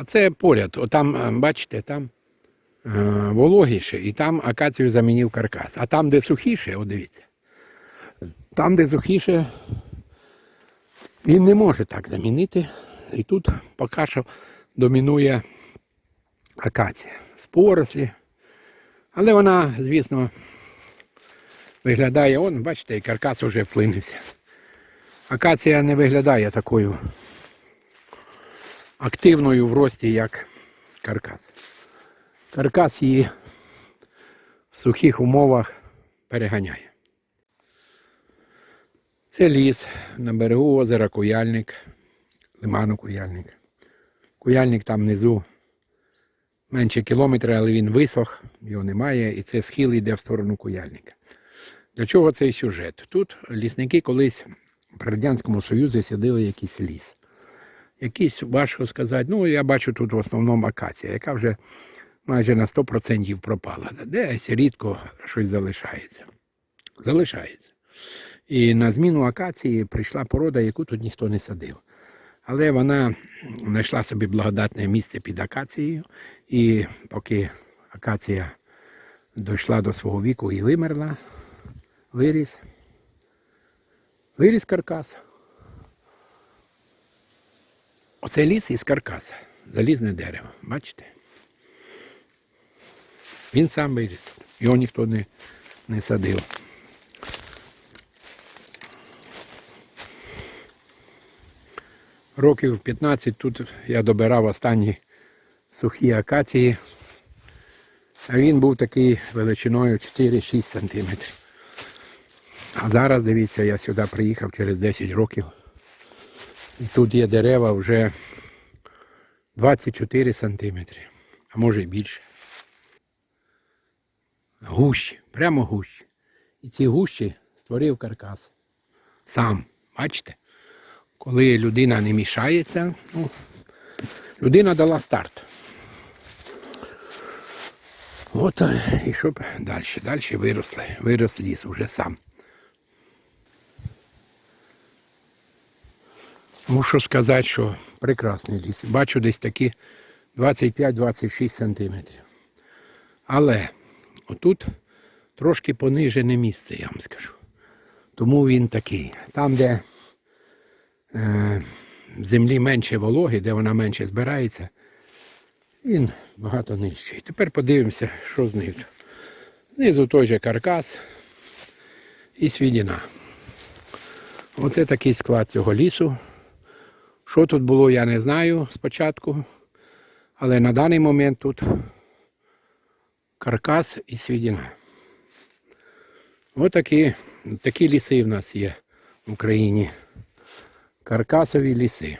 А це поряд. Отам, е, бачите, там е, вологіше, і там акацію замінив каркас. А там, де сухіше, от дивіться. Там, де сухіше, він не може так замінити. І тут поки що домінує акація з порослі. Але вона, звісно, виглядає, он, бачите, і каркас вже вплинився. Акація не виглядає такою активною в рості, як каркас. Каркас її в сухих умовах переганяє. Це ліс на берегу озера Куяльник, лиману Куяльник. Куяльник там внизу менше кілометра, але він висох, його немає, і це схил йде в сторону Куяльника. Для чого цей сюжет? Тут лісники колись при Радянському Союзі садили якийсь ліс. Якийсь, важко сказати, ну я бачу тут в основному акація, яка вже майже на 100% пропала. Десь рідко щось залишається. Залишається. І на зміну акації прийшла порода, яку тут ніхто не садив. Але вона знайшла собі благодатне місце під акацією, і поки акація дійшла до свого віку і вимерла, виріс. Виріс каркас. Оце ліс із каркаса. Залізне дерево. Бачите? Він сам виріс. Його ніхто не, не садив. Років 15 тут я добирав останні сухі акації. А він був такий величиною 4-6 сантиметрів. А зараз, дивіться, я сюди приїхав через 10 років. І тут є дерева вже 24 сантиметри, а може й більше. Гущі, прямо гущі. І ці гущі створив каркас. Сам, бачите? Коли людина не мішається, ну, людина дала старт. От е, і щоб далі, далі виросли, вирос ліс уже сам. Мушу сказати, що прекрасний ліс. Бачу десь такі 25-26 сантиметрів. Але отут трошки понижене місце, я вам скажу. Тому він такий. Там, де е, землі менше вологи, де вона менше збирається, він багато нижчий. Тепер подивимося, що знизу. Знизу той же каркас і свідіна. Оце такий склад цього лісу. Що тут було, я не знаю спочатку. Але на даний момент тут каркас і свідіна. Ось такі, такі ліси в нас є в Україні. Каркасові ліси.